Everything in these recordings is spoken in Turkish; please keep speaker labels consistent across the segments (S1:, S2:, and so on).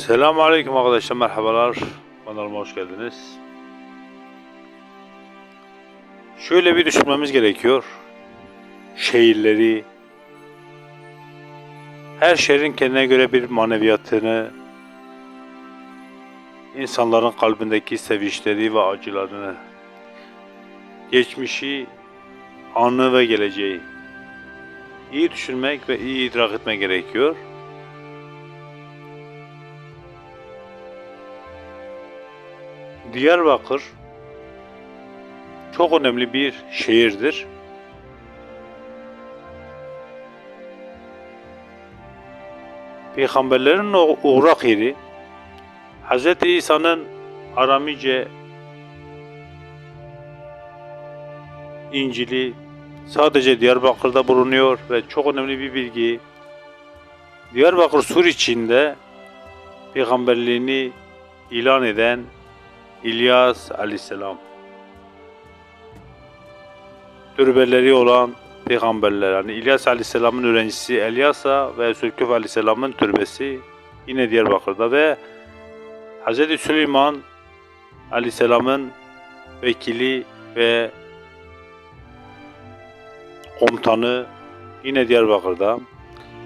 S1: Selamun Aleyküm arkadaşlar merhabalar kanalıma hoş geldiniz. Şöyle bir düşünmemiz gerekiyor. Şehirleri, her şehrin kendine göre bir maneviyatını, insanların kalbindeki sevinçleri ve acılarını, geçmişi, anı ve geleceği iyi düşünmek ve iyi idrak etmek gerekiyor. Diyarbakır çok önemli bir şehirdir. Peygamberlerin uğrak yeri Hz. İsa'nın Aramice İncil'i sadece Diyarbakır'da bulunuyor ve çok önemli bir bilgi. Diyarbakır Sur içinde peygamberliğini ilan eden İlyas aleyhisselam. Türbeleri olan peygamberler. Yani İlyas aleyhisselamın öğrencisi Elyasa ve Zülküf aleyhisselamın türbesi yine Diyarbakır'da ve Hz. Süleyman aleyhisselamın vekili ve komutanı yine Diyarbakır'da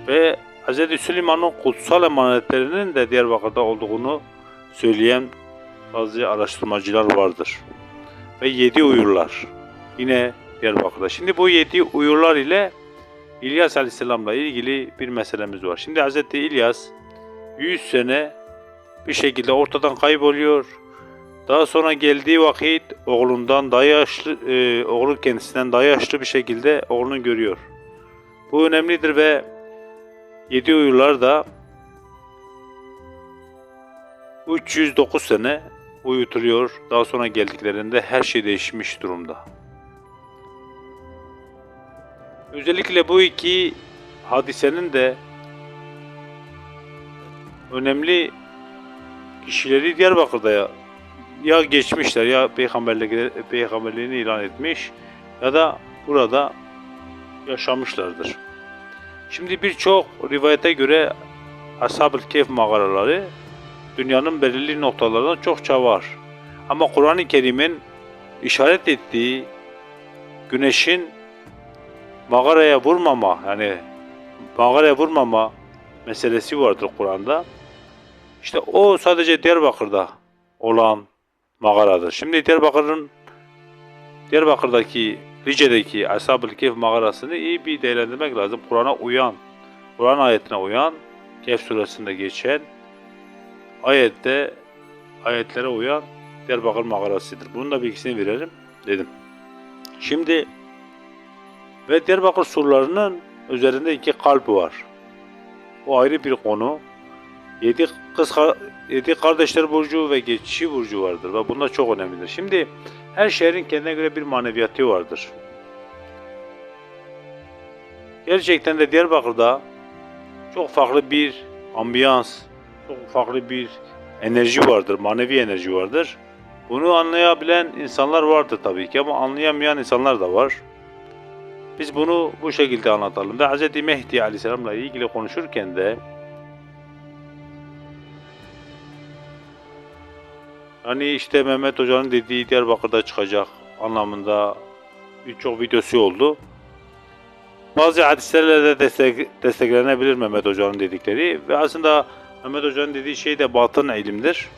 S1: ve Hz. Süleyman'ın kutsal emanetlerinin de Diyarbakır'da olduğunu söyleyen bazı araştırmacılar vardır. Ve yedi uyurlar. Yine Diyarbakır'da. Şimdi bu yedi uyurlar ile İlyas Aleyhisselam'la ilgili bir meselemiz var. Şimdi Hz. İlyas 100 sene bir şekilde ortadan kayboluyor. Daha sonra geldiği vakit oğlundan daha yaşlı, e, oğlu kendisinden daha yaşlı bir şekilde oğlunu görüyor. Bu önemlidir ve yedi uyurlar da 309 sene uyutuluyor. Daha sonra geldiklerinde her şey değişmiş durumda. Özellikle bu iki hadisenin de önemli kişileri Diyarbakır'da ya, ya geçmişler ya peygamberlik, peygamberliğini ilan etmiş ya da burada yaşamışlardır. Şimdi birçok rivayete göre Ashab-ı Kehf mağaraları dünyanın belirli noktalarında çokça var. Ama Kur'an-ı Kerim'in işaret ettiği güneşin mağaraya vurmama yani mağaraya vurmama meselesi vardır Kur'an'da. İşte o sadece Diyarbakır'da olan mağaradır. Şimdi Diyarbakır'ın Diyarbakır'daki Rice'deki Ashab-ı Kehf mağarasını iyi bir değerlendirmek lazım. Kur'an'a uyan, Kur'an ayetine uyan, Kehf suresinde geçen ayette ayetlere uyan Diyarbakır mağarasıdır. Bunun da bilgisini verelim dedim. Şimdi ve Diyarbakır surlarının üzerinde iki kalp var. O ayrı bir konu. Yedi kız yedi kardeşler burcu ve geçişi burcu vardır ve bunlar çok önemlidir. Şimdi her şehrin kendine göre bir maneviyatı vardır. Gerçekten de Diyarbakır'da çok farklı bir ambiyans, çok farklı bir enerji vardır, manevi enerji vardır. Bunu anlayabilen insanlar vardır tabii ki ama anlayamayan insanlar da var. Biz bunu bu şekilde anlatalım. Ve Hz. Mehdi Aleyhisselam'la ilgili konuşurken de hani işte Mehmet Hoca'nın dediği Diyarbakır'da çıkacak anlamında birçok videosu oldu. Bazı hadislerle de destek, desteklenebilir Mehmet Hoca'nın dedikleri ve aslında Mehmet Hoca'nın dediği şey de batın ilimdir.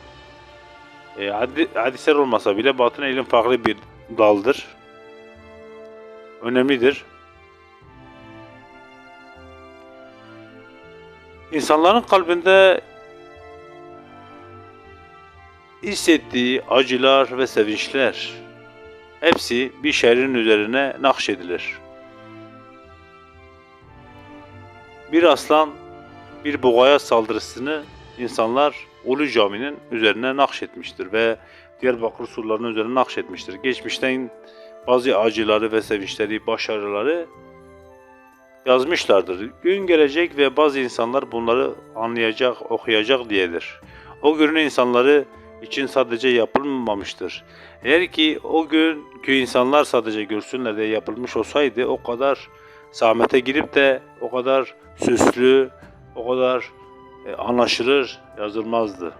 S1: E, hadisler olmasa bile batın ilim farklı bir daldır. Önemlidir. İnsanların kalbinde hissettiği acılar ve sevinçler hepsi bir şehrin üzerine nakşedilir. Bir aslan bir buğaya saldırısını insanlar Ulu Cami'nin üzerine nakşetmiştir ve Diyarbakır surlarının üzerine nakşetmiştir. Geçmişten bazı acıları ve sevinçleri, başarıları yazmışlardır. Gün gelecek ve bazı insanlar bunları anlayacak, okuyacak diyedir. O günün insanları için sadece yapılmamıştır. Eğer ki o günkü insanlar sadece görsünler de yapılmış olsaydı o kadar zahmete girip de o kadar süslü, o kadar e, anlaşılır, yazılmazdı.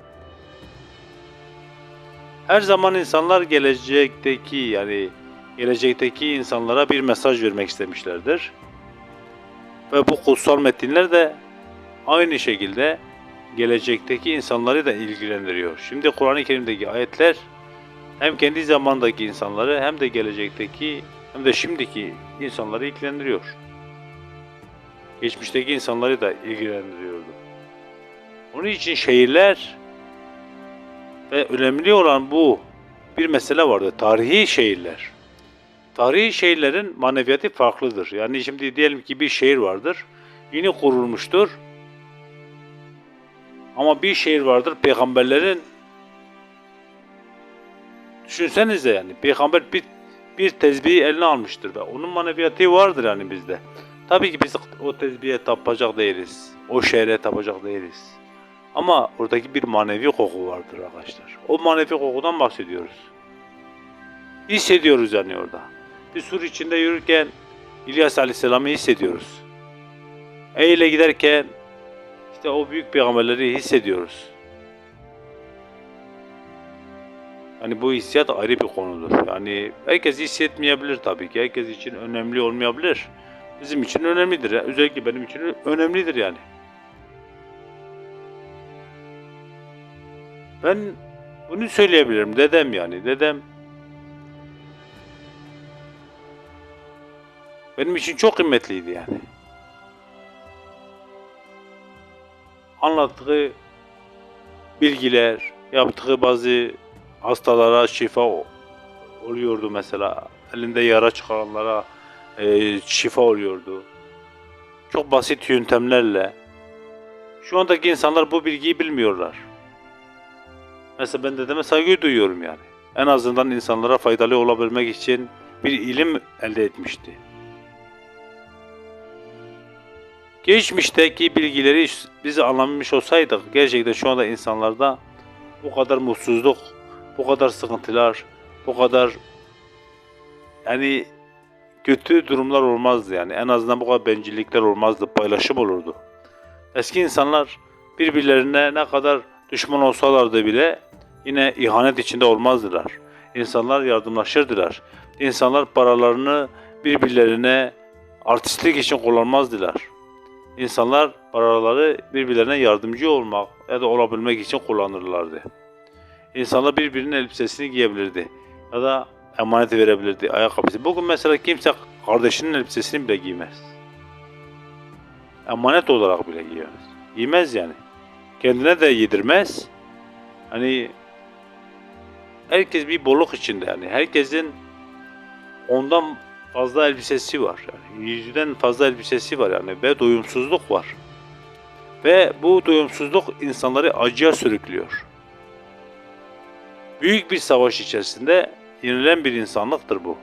S1: Her zaman insanlar gelecekteki yani gelecekteki insanlara bir mesaj vermek istemişlerdir. Ve bu kutsal metinler de aynı şekilde gelecekteki insanları da ilgilendiriyor. Şimdi Kur'an-ı Kerim'deki ayetler hem kendi zamandaki insanları hem de gelecekteki hem de şimdiki insanları ilgilendiriyor. Geçmişteki insanları da ilgilendiriyordu. Onun için şehirler ve önemli olan bu bir mesele vardı. Tarihi şehirler. Tarihi şehirlerin maneviyatı farklıdır. Yani şimdi diyelim ki bir şehir vardır. Yeni kurulmuştur. Ama bir şehir vardır peygamberlerin düşünsenize yani peygamber bir bir tezbihi eline almıştır ve onun maneviyatı vardır yani bizde. Tabii ki biz o tezbihe tapacak değiliz. O şehre tapacak değiliz. Ama oradaki bir manevi koku vardır arkadaşlar. O manevi kokudan bahsediyoruz. Hissediyoruz yani orada. Bir sur içinde yürürken İlyas Aleyhisselam'ı hissediyoruz. Eyle giderken işte o büyük peygamberleri hissediyoruz. Hani bu hissiyat ayrı bir konudur. Yani herkes hissetmeyebilir tabii ki. Herkes için önemli olmayabilir. Bizim için önemlidir. Özellikle benim için önemlidir yani. Ben bunu söyleyebilirim. Dedem yani. Dedem benim için çok kıymetliydi yani. Anlattığı bilgiler, yaptığı bazı hastalara şifa oluyordu mesela. Elinde yara çıkaranlara e, şifa oluyordu. Çok basit yöntemlerle. Şu andaki insanlar bu bilgiyi bilmiyorlar. Mesela ben dedeme saygı duyuyorum yani. En azından insanlara faydalı olabilmek için bir ilim elde etmişti. Geçmişteki bilgileri bizi anlamış olsaydık gerçekten şu anda insanlarda bu kadar mutsuzluk, bu kadar sıkıntılar, bu kadar yani kötü durumlar olmazdı yani. En azından bu kadar bencillikler olmazdı, paylaşım olurdu. Eski insanlar birbirlerine ne kadar düşman olsalardı bile yine ihanet içinde olmazdılar. İnsanlar yardımlaşırdılar. İnsanlar paralarını birbirlerine artistlik için kullanmazdılar. İnsanlar paraları birbirlerine yardımcı olmak ya da olabilmek için kullanırlardı. İnsanlar birbirinin elbisesini giyebilirdi ya da emanet verebilirdi ayakkabısı. Bugün mesela kimse kardeşinin elbisesini bile giymez. Emanet olarak bile giyemez. Giymez yani. Kendine de yedirmez. Hani herkes bir bolluk içinde yani. Herkesin ondan fazla elbisesi var. Yani yüzden fazla elbisesi var yani ve doyumsuzluk var. Ve bu doyumsuzluk insanları acıya sürüklüyor. Büyük bir savaş içerisinde yenilen bir insanlıktır bu.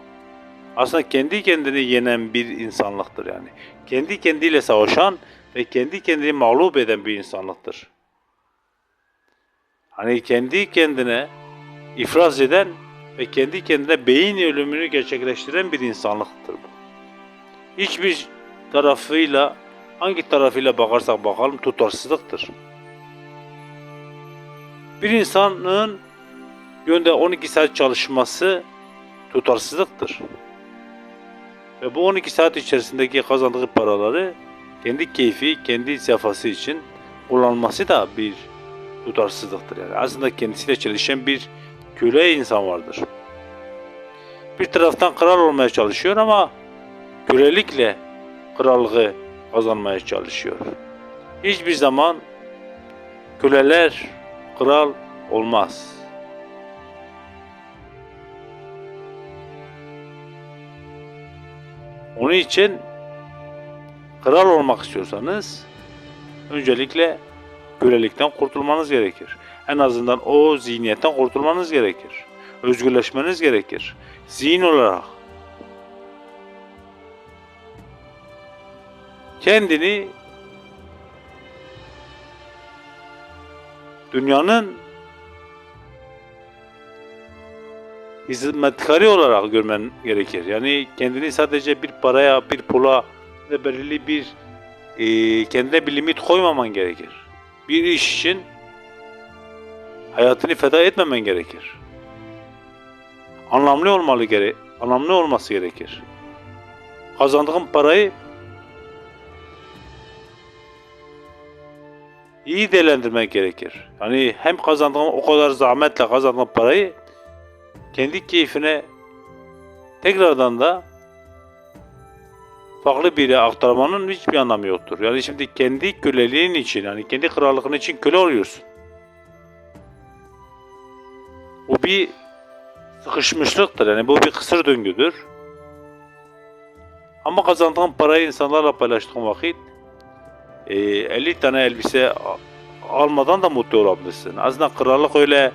S1: Aslında kendi kendini yenen bir insanlıktır yani. Kendi kendiyle savaşan ve kendi kendini mağlup eden bir insanlıktır. Hani kendi kendine ifraz eden ve kendi kendine beyin ölümünü gerçekleştiren bir insanlıktır bu. Hiçbir tarafıyla hangi tarafıyla bakarsak bakalım tutarsızlıktır. Bir insanın günde 12 saat çalışması tutarsızlıktır. Ve bu 12 saat içerisindeki kazandığı paraları kendi keyfi, kendi sefası için kullanması da bir tutarsızlıktır. Yani aslında kendisiyle çelişen bir köle insan vardır. Bir taraftan kral olmaya çalışıyor ama kölelikle krallığı kazanmaya çalışıyor. Hiçbir zaman köleler kral olmaz. Onun için kral olmak istiyorsanız öncelikle kölelikten kurtulmanız gerekir. En azından o zihniyetten kurtulmanız gerekir. Özgürleşmeniz gerekir. Zihin olarak. Kendini dünyanın hizmetkarı olarak görmen gerekir. Yani kendini sadece bir paraya, bir pula ve belirli bir e, kendine bir limit koymaman gerekir. bir iş için hayatını feda etmemen gerekir. Anlamlı olmalı gere anlamlı olması gerekir. Kazandığın parayı iyi değerlendirmek gerekir. Yani hem kazandığın o kadar zahmetle kazandığın parayı kendi keyfine tekrardan da farklı biri aktarmanın hiçbir anlamı yoktur. Yani şimdi kendi köleliğin için, yani kendi krallığın için köle oluyorsun. Bu bir sıkışmışlıktır. Yani bu bir kısır döngüdür. Ama kazandığın parayı insanlarla paylaştığın vakit e, 50 tane elbise almadan da mutlu olabilirsin. Aslında krallık öyle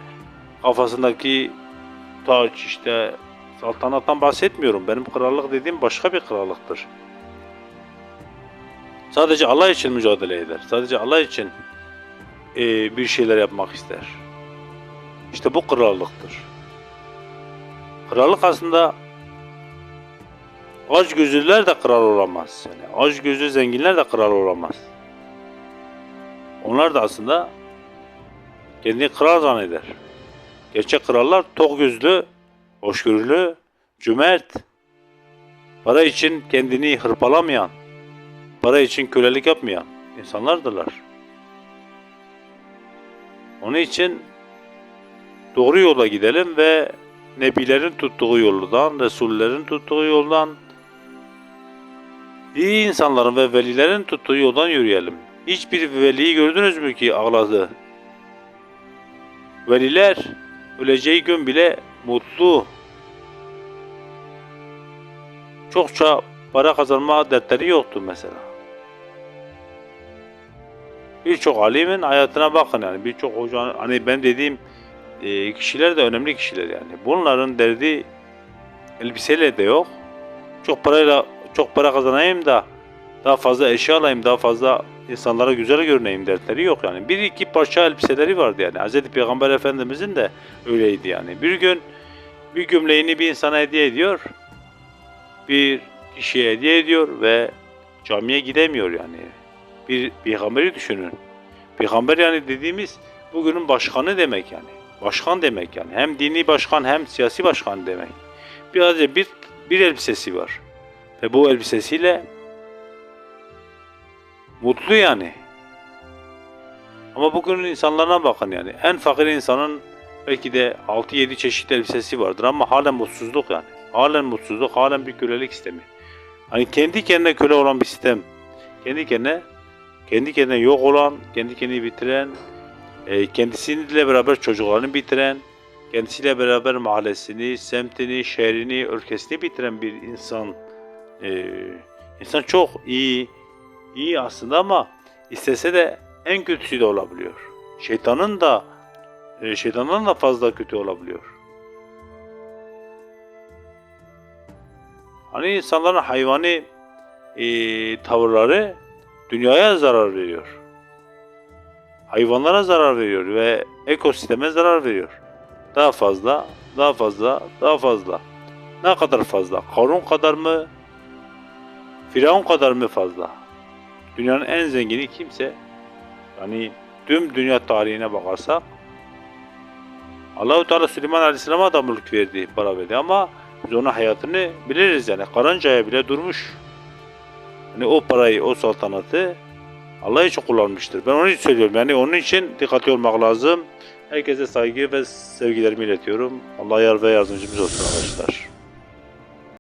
S1: kafasındaki taç işte saltanattan bahsetmiyorum. Benim krallık dediğim başka bir krallıktır. Sadece Allah için mücadele eder. Sadece Allah için e, bir şeyler yapmak ister. İşte bu krallıktır. Krallık aslında aç gözlüler de kral olamaz. Yani aç gözlü zenginler de kral olamaz. Onlar da aslında kendini kral zanneder. Gerçek krallar tok gözlü, hoşgörülü, cömert, para için kendini hırpalamayan, para için kölelik yapmayan insanlardırlar. Onun için doğru yola gidelim ve Nebilerin tuttuğu yoldan, Resullerin tuttuğu yoldan, iyi insanların ve velilerin tuttuğu yoldan yürüyelim. Hiçbir veliyi gördünüz mü ki ağladı? Veliler öleceği gün bile mutlu. Çokça para kazanma dertleri yoktu mesela. Birçok alimin hayatına bakın yani birçok hoca hani ben dediğim e, kişiler de önemli kişiler yani. Bunların derdi elbiseyle de yok. Çok parayla çok para kazanayım da daha fazla eşya alayım, daha fazla insanlara güzel görüneyim dertleri yok yani. Bir iki parça elbiseleri vardı yani. Hz. Peygamber Efendimizin de öyleydi yani. Bir gün bir gömleğini bir insana hediye ediyor. Bir kişiye hediye ediyor ve camiye gidemiyor yani. Bir peygamberi düşünün. Peygamber yani dediğimiz bugünün başkanı demek yani. Başkan demek yani. Hem dini başkan hem siyasi başkan demek. Birazcık bir, bir elbisesi var. Ve bu elbisesiyle mutlu yani. Ama bugünün insanlarına bakın yani. En fakir insanın belki de 6-7 çeşit elbisesi vardır ama halen mutsuzluk yani. Halen mutsuzluk, halen bir kölelik sistemi. Hani kendi kendine köle olan bir sistem. Kendi kendine kendi kendine yok olan, kendi kendini bitiren, e, kendisiyle beraber çocuklarını bitiren, kendisiyle beraber mahallesini, semtini, şehrini, ülkesini bitiren bir insan. E, insan çok iyi, iyi aslında ama istese de en kötüsü de olabiliyor. Şeytanın da e, şeytandan da fazla kötü olabiliyor. Hani insanların hayvani e, tavırları dünyaya zarar veriyor. Hayvanlara zarar veriyor ve ekosisteme zarar veriyor. Daha fazla, daha fazla, daha fazla. Ne kadar fazla? Karun kadar mı? Firavun kadar mı fazla? Dünyanın en zengini kimse, yani tüm dünya tarihine bakarsak, Allahu Teala Süleyman Aleyhisselam'a da mülk verdi, para verdi ama biz onun hayatını biliriz yani. Karıncaya bile durmuş. Hani o parayı, o saltanatı Allah için kullanmıştır. Ben onun için söylüyorum. Yani onun için dikkatli olmak lazım. Herkese saygı ve sevgilerimi iletiyorum. Allah yar ve yardımcımız olsun arkadaşlar.